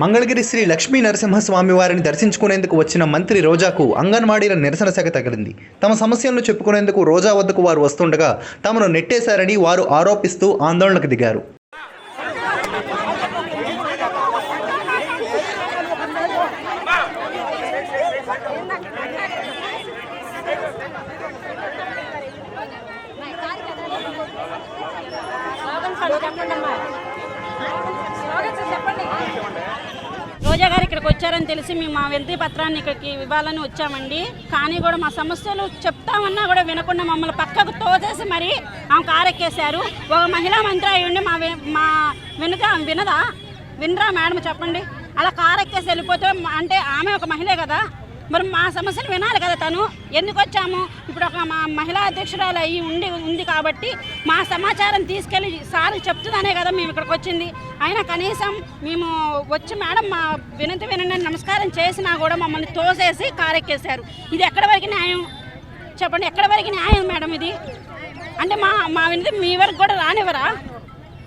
మంగళగిరి శ్రీ లక్ష్మీ నరసింహస్వామి వారిని దర్శించుకునేందుకు వచ్చిన మంత్రి రోజాకు అంగన్వాడీల నిరసన శాఖ తగిలింది. తమ సమస్యలను చెప్పుకునేందుకు రోజా వద్దకు వారు వస్తుండగా తమను నెట్టేశారని వారు ఆరోపిస్తూ ఆందోళనకు దిగారు. గారు ఇక్కడికి వచ్చారని తెలిసి మేము మా వినతి పత్రాన్ని ఇక్కడికి ఇవ్వాలని వచ్చామండి. కానీ కూడా మా సమస్యలు చెప్తామన్నా కూడా వినకుండా మమ్మల్ని పక్కకు తోసేసి మరి ఆమె కారెక్కేశారు ఒక మహిళా మంత్రి అయ్యండి మా మా వినక వినదా? వినరా మేడం చెప్పండి? అలా కారెక్కేసి వెళ్ళిపోతే అంటే ఆమె ఒక మహిళే కదా? మరి మా సమస్యలు వినాలి కదా తను. ఎందుకు వచ్చాము? ఇప్పుడు ఒక మా మహిళా అధ్యక్షురాలు అయ్యి ఉండి ఉంది కాబట్టి మా సమాచారం తీసుకెళ్ళి సార్ చెప్తుందనే కదా మేము ఇక్కడికి వచ్చింది. అయినా కనీసం మేము వచ్చి మేడం మా వినంతి వినండి నమస్కారం చేసినా కూడా మమ్మల్ని తోసేసి కారెక్కేశారు. ఇది ఎక్కడి వరకు న్యాయం? చెప్పండి ఎక్కడి వరకు న్యాయం మేడం ఇది? అంటే మా మా వినతి మీ వరకు కూడా రానివ్వరా?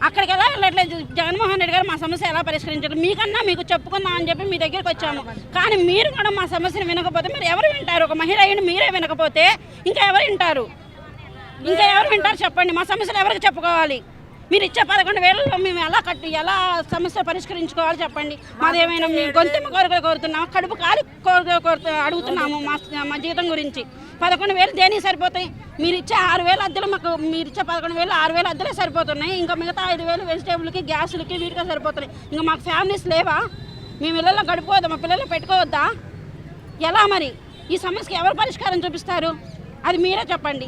అక్కడికి ఎలా వెళ్ళట్లేదు? జగన్మోహన్ రెడ్డి గారు మా సమస్య ఎలా పరిష్కరించారు? మీకన్నా మీకు చెప్పుకుందాం అని చెప్పి మీ దగ్గరికి వచ్చాము. కానీ మీరు కూడా మా సమస్యను వినకపోతే మీరు ఎవరు వింటారు? ఒక మహిళ అయ్యి మీరే వినకపోతే ఇంకా ఎవరు వింటారు? ఇంకా ఎవరు వింటారు చెప్పండి. మా సమస్యలు ఎవరికి చెప్పుకోవాలి? మీరు ఇచ్చే పదకొండు వేలలో మేము ఎలా కట్టి ఎలా సమస్య పరిష్కరించుకోవాలి చెప్పండి. మాదేమైనా మేము గొంతెమ్మ కోరికలు కోరుతున్నాము? కడుపు కాలి కోరిక కోరుతూ అడుగుతున్నాము మా మా జీవితం గురించి. పదకొండు వేలు దేనికి సరిపోతాయి? మీరు ఇచ్చే ఆరు వేలు అద్దెలు మాకు మీరు ఇచ్చే పదకొండు వేలు ఆరు వేలు అద్దెలే సరిపోతున్నాయి. ఇంకా మిగతా ఐదు వేలు వెజిటేబుల్కి గ్యాసులకి వీటికే సరిపోతున్నాయి. ఇంకా మాకు ఫ్యామిలీస్ లేవా? మేము ఇళ్ళలో గడిపోవద్దా? మా పిల్లలు పెట్టుకోవద్దా? ఎలా మరి? ఈ సమస్యకి ఎవరు పరిష్కారం చూపిస్తారు? అది మీరే చెప్పండి.